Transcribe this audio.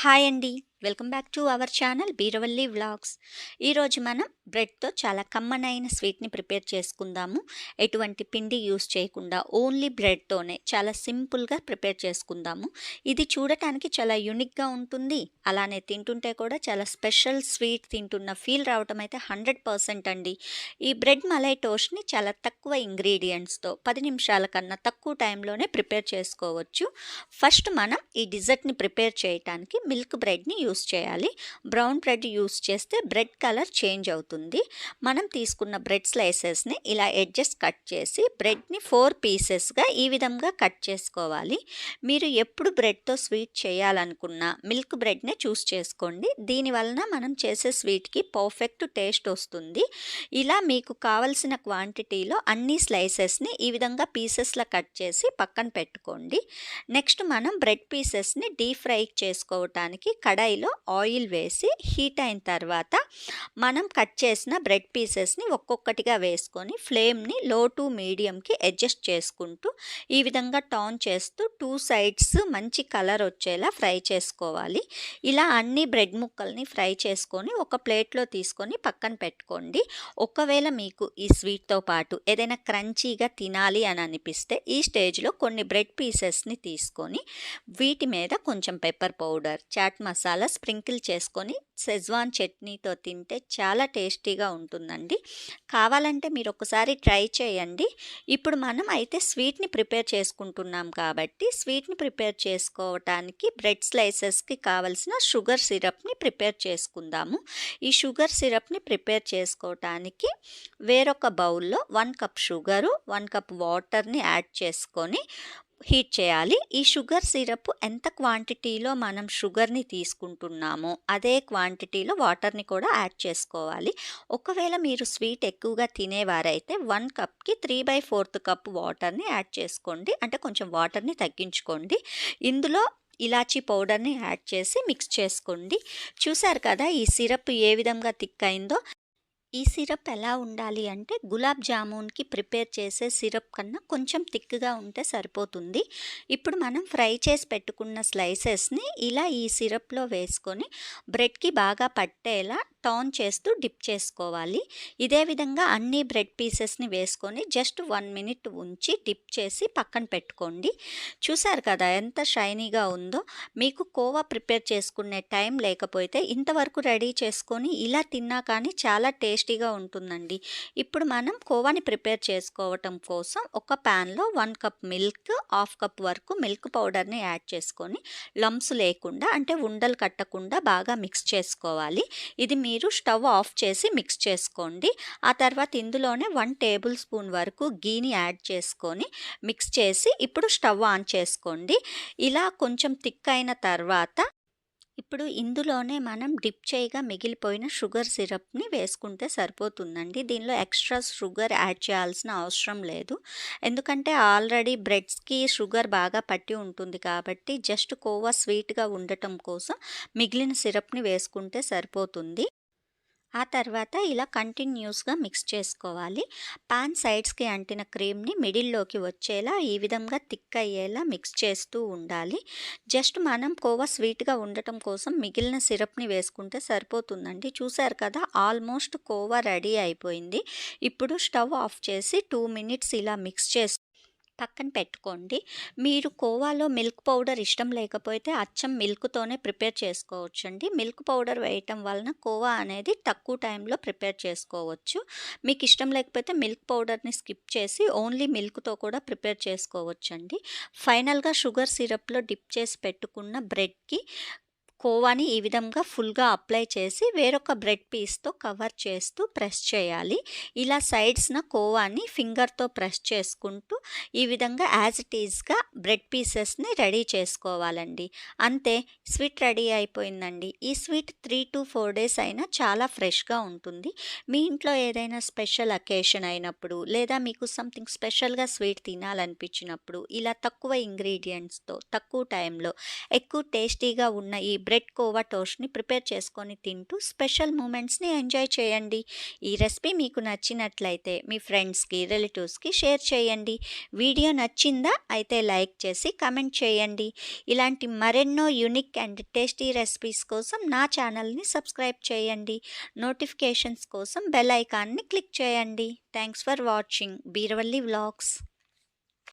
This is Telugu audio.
హాయ్ అండి. Welcome back to our channel Beeravalli vlogs. ఈరోజు మనం బ్రెడ్తో చాలా కమ్మనైన స్వీట్ని ప్రిపేర్ చేసుకుందాము. ఎటువంటి పిండి యూస్ చేయకుండా ఓన్లీ బ్రెడ్తోనే చాలా సింపుల్గా ప్రిపేర్ చేసుకుందాము. ఇది చూడటానికి చాలా యూనిక్గా ఉంటుంది. అలానే తింటుంటే కూడా చాలా స్పెషల్ స్వీట్ తింటున్న ఫీల్ రావటం అయితే హండ్రెడ్ పర్సెంట్ అండి. ఈ బ్రెడ్ మలై టోస్ట్ని చాలా తక్కువ ఇంగ్రీడియంట్స్తో పది నిమిషాల కన్నా తక్కువ టైంలోనే ప్రిపేర్ చేసుకోవచ్చు. ఫస్ట్ మనం ఈ డిజర్ట్ని ప్రిపేర్ చేయడానికి మిల్క్ బ్రెడ్ని యూస్ చేయాలి. బ్రౌన్ బ్రెడ్ యూస్ చేస్తే బ్రెడ్ కలర్ చేంజ్ అవుతుంది. మనం తీసుకున్న బ్రెడ్ స్లైసెస్ని ఇలా ఎడ్జెస్ కట్ చేసి బ్రెడ్ని ఫోర్ పీసెస్గా ఈ విధంగా కట్ చేసుకోవాలి. మీరు ఎప్పుడు బ్రెడ్తో స్వీట్ చేయాలనుకున్నా మిల్క్ బ్రెడ్నే చూస్ చేసుకోండి. దీనివలన మనం చేసే స్వీట్కి పర్ఫెక్ట్ టేస్ట్ వస్తుంది. ఇలా మీకు కావలసిన క్వాంటిటీలో అన్ని స్లైసెస్ని ఈ విధంగా పీసెస్లా కట్ చేసి పక్కన పెట్టుకోండి. నెక్స్ట్ మనం బ్రెడ్ పీసెస్ని డీప్ ఫ్రై చేసుకోవటానికి కడాయిలో ఆయిల్ వేసి హీట్ అయిన తర్వాత మనం కట్ చేసిన బ్రెడ్ పీసెస్ని ఒక్కొక్కటిగా వేసుకొని ఫ్లేమ్ని లో టు మీడియంకి అడ్జస్ట్ చేసుకుంటూ ఈ విధంగా టర్న్ చేస్తూ టూ సైడ్స్ మంచి కలర్ వచ్చేలా ఫ్రై చేసుకోవాలి. ఇలా అన్ని బ్రెడ్ ముక్కల్ని ఫ్రై చేసుకొని ఒక ప్లేట్లో తీసుకొని పక్కన పెట్టుకోండి. ఒకవేళ మీకు ఈ స్వీట్తో పాటు ఏదైనా క్రంచీగా తినాలి అని అనిపిస్తే ఈ స్టేజ్లో కొన్ని బ్రెడ్ పీసెస్ని తీసుకొని వీటి మీద కొంచెం pepper powder chaat masala sprinkle చేసుకొని సెజ్వాన్ చట్నీతో తింటే చాలా టేస్టీగా ఉంటుందండి. కావాలంటే మీరు ఒకసారి ట్రై చేయండి. ఇప్పుడు మనం అయితే స్వీట్ని ప్రిపేర్ చేసుకుంటున్నాం కాబట్టి స్వీట్ని ప్రిపేర్ చేసుకోవటానికి బ్రెడ్ స్లైసెస్కి కావలసిన షుగర్ సిరప్ని ప్రిపేర్ చేసుకుందాము. ఈ షుగర్ సిరప్ని ప్రిపేర్ చేసుకోవటానికి వేరొక బౌల్లో one cup sugar one cup వాటర్ని యాడ్ చేసుకొని హీట్ చేయాలి. ఈ షుగర్ సిరప్ ఎంత క్వాంటిటీలో మనం షుగర్ని తీసుకుంటున్నామో అదే క్వాంటిటీలో వాటర్ని కూడా యాడ్ చేసుకోవాలి. ఒకవేళ మీరు స్వీట్ ఎక్కువగా తినేవారైతే వన్ కప్కి త్రీ బై ఫోర్త్ కప్ వాటర్ని యాడ్ చేసుకోండి. అంటే కొంచెం వాటర్ని తగ్గించుకోండి. ఇందులో ఇలాచీ పౌడర్ని యాడ్ చేసి మిక్స్ చేసుకోండి. చూసారు కదా ఈ సిరప్ ఏ విధంగా థిక్ అయిందో? ఈ సిరప్ ఎలా ఉండాలి అంటే గులాబ్ జామున్కి ప్రిపేర్ చేసే సిరప్ కన్నా కొంచెం థిక్గా ఉంటే సరిపోతుంది. ఇప్పుడు మనం ఫ్రై చేసి పెట్టుకున్న స్లైసెస్ని ఇలా ఈ సిరప్లో వేసుకొని బ్రెడ్కి బాగా పట్టేలా టర్న్ చేస్తూ డిప్ చేసుకోవాలి. ఇదే విధంగా అన్ని బ్రెడ్ పీసెస్ని వేసుకొని జస్ట్ వన్ మినిట్ ఉంచి డిప్ చేసి పక్కన పెట్టుకోండి. చూసారు కదా ఎంత షైనీగా ఉందో. మీకు కోవా ప్రిపేర్ చేసుకునే టైం లేకపోతే ఇంతవరకు రెడీ చేసుకొని ఇలా తిన్నా కానీ చాలా టేస్టీగా ఉంటుందండి. ఇప్పుడు మనం కోవాని ప్రిపేర్ చేసుకోవటం కోసం ఒక ప్యాన్లో one cup milk half cup వరకు మిల్క్ పౌడర్ని యాడ్ చేసుకొని లంప్స్ లేకుండా అంటే ఉండలు కట్టకుండా బాగా మిక్స్ చేసుకోవాలి. ఇది మీ మీరు స్టవ్ ఆఫ్ చేసి మిక్స్ చేసుకోండి. ఆ తర్వాత ఇందులోనే వన్ టేబుల్ స్పూన్ వరకు గీని యాడ్ చేసుకొని మిక్స్ చేసి ఇప్పుడు స్టవ్ ఆన్ చేసుకోండి. ఇలా కొంచెం థిక్ అయిన తర్వాత ఇప్పుడు ఇందులోనే మనం డిప్ చేయగా మిగిలిపోయిన షుగర్ సిరప్ని వేసుకుంటే సరిపోతుందండి. దీనిలో ఎక్స్ట్రా షుగర్ యాడ్ చేయాల్సిన అవసరం లేదు. ఎందుకంటే ఆల్రెడీ బ్రెడ్స్కి షుగర్ బాగా పట్టి ఉంటుంది కాబట్టి జస్ట్ కోవా స్వీట్గా ఉండటం కోసం మిగిలిన సిరప్ని వేసుకుంటే సరిపోతుంది. ఆ తర్వాత ఇలా కంటిన్యూస్గా మిక్స్ చేసుకోవాలి. పాన్ సైడ్స్కి అంటిన క్రీమ్ని మిడిల్లోకి వచ్చేలా ఈ విధంగా థిక్ అయ్యేలా మిక్స్ చేస్తూ ఉండాలి. జస్ట్ మనం కోవా స్వీట్గా ఉండటం కోసం మిగిలిన సిరప్ని వేసుకుంటే సరిపోతుందండి. చూసారు కదా ఆల్మోస్ట్ కోవా రెడీ అయిపోయింది. ఇప్పుడు స్టవ్ ఆఫ్ చేసి టూ మినిట్స్ ఇలా మిక్స్ చేస్తూ పక్కన పెట్టుకోండి. మీరు కోవాలో మిల్క్ పౌడర్ ఇష్టం లేకపోతే అచ్చం మిల్క్తోనే ప్రిపేర్ చేసుకోవచ్చు అండి మిల్క్ పౌడర్ వేయటం వలన కోవా అనేది తక్కువ టైంలో ప్రిపేర్ చేసుకోవచ్చు. మీకు ఇష్టం లేకపోతే మిల్క్ పౌడర్ని స్కిప్ చేసి ఓన్లీ మిల్క్తో కూడా ప్రిపేర్ చేసుకోవచ్చు అండి ఫైనల్గా షుగర్ సిరప్లో డిప్ చేసి పెట్టుకున్న బ్రెడ్కి కోవాని ఈ విధంగా ఫుల్గా అప్లై చేసి వేరొక బ్రెడ్ పీస్తో కవర్ చేస్తూ ప్రెస్ చేయాలి. ఇలా సైడ్స్న కోవాని ఫింగర్తో ప్రెస్ చేసుకుంటూ ఈ విధంగా యాజ్ ఇట్ ఈజ్గా బ్రెడ్ పీసెస్ని రెడీ చేసుకోవాలండి. అంతే స్వీట్ రెడీ అయిపోయిందండి. ఈ sweet three to four days అయినా చాలా ఫ్రెష్గా ఉంటుంది. మీ ఇంట్లో ఏదైనా స్పెషల్ అకేషన్ అయినప్పుడు లేదా మీకు సంథింగ్ స్పెషల్గా స్వీట్ తినాలనిపించినప్పుడు ఇలా తక్కువ ఇంగ్రీడియంట్స్తో తక్కువ టైంలో ఎక్కువ టేస్టీగా ఉన్న ఈ బ్రెడ్ కోవా టోస్ట్‌ని ప్రిపేర్ చేసుకొని తింటూ స్పెషల్ మూమెంట్స్‌ని ఎంజాయ్ చేయండి. ఈ రెసిపీ మీకు నచ్చినట్లయితే మీ ఫ్రెండ్స్‌కి, రిలేటివ్స్‌కి షేర్ చేయండి. వీడియో నచ్చిందా? అయితే లైక్ చేసి కమెంట్ చేయండి. ఇలాంటి మరెన్నో యూనిక్ అండ్ టేస్టీ రెసిపీస్ కోసం నా ఛానల్‌ని సబ్స్క్రైబ్ చేయండి. నోటిఫికేషన్స్ కోసం బెల్ ఐకాన్‌ని క్లిక్ చేయండి. Thanks for watching Beeravalli vlogs.